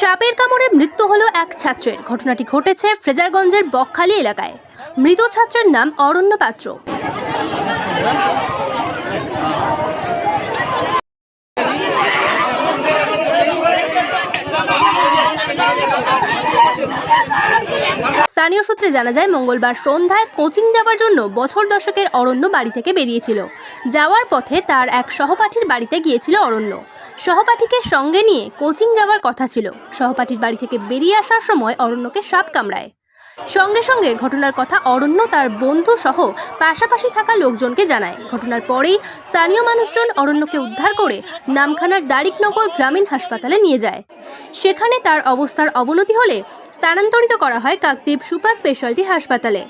সাপের কামড়ে মৃত্যু হলো এক ছাত্রের। ঘটনাটি ঘটেছে ফ্রেজারগঞ্জের বকখালি এলাকায়। মৃত ছাত্রের নাম অরণ্য পাত্র। স্থানীয় সূত্রে জানা যায়, মঙ্গলবার সন্ধ্যায় কোচিং যাওয়ার জন্য বছর দশকের অরণ্য বাড়ি থেকে বেরিয়েছিল। যাওয়ার পথে তার এক সহপাঠীর বাড়িতে গিয়েছিল অরণ্য। সহপাঠীকে সঙ্গে নিয়ে কোচিং যাওয়ার কথা ছিল। সহপাঠীর বাড়ি থেকে বেরিয়ে আসার সময় অরণ্যকে সাপ কামড়ায়। সঙ্গে সঙ্গে ঘটনার কথা অরণ্য, তার বন্ধু সহ পাশাপাশি থাকা লোকজনকে জানায়। ঘটনার পরেই স্থানীয় মানুষজন অরণ্যকে উদ্ধার করে নামখানার দারিকনগর গ্রামীণ হাসপাতালে নিয়ে যায়। সেখানে তার অবস্থার অবনতি হলে স্থানান্তরিত করা হয় কাকদ্বীপ সুপার স্পেশালিটি হাসপাতালে।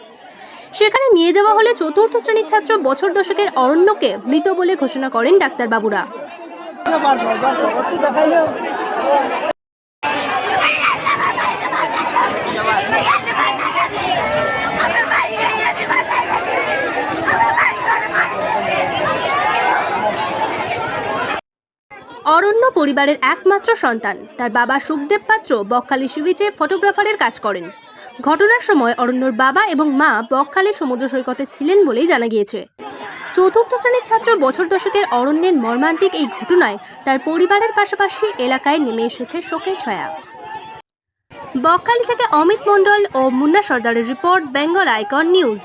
সেখানে নিয়ে যাওয়া হলে চতুর্থ শ্রেণির ছাত্র বছর দশকের অরণ্যকে মৃত বলে ঘোষণা করেন ডাক্তারবাবুরা। অরণ্য পরিবারের একমাত্র সন্তান। তার বাবা সুখদেব পাত্র বকখালি সিবিচে ফটোগ্রাফারের কাজ করেন। ঘটনার সময় অরণ্যর বাবা এবং মা বকখালি সমুদ্র সৈকতে ছিলেন বলেই জানা গিয়েছে। চতুর্থ শ্রেণির ছাত্র বছর দশকের অরণ্যের মর্মান্তিক এই ঘটনায় তার পরিবারের পাশাপাশি এলাকায় নেমে এসেছে শোকের ছায়া। বকখালি থেকে অমিত মণ্ডল ও মুন্না সর্দারের রিপোর্ট, বেঙ্গল আইকন নিউজ।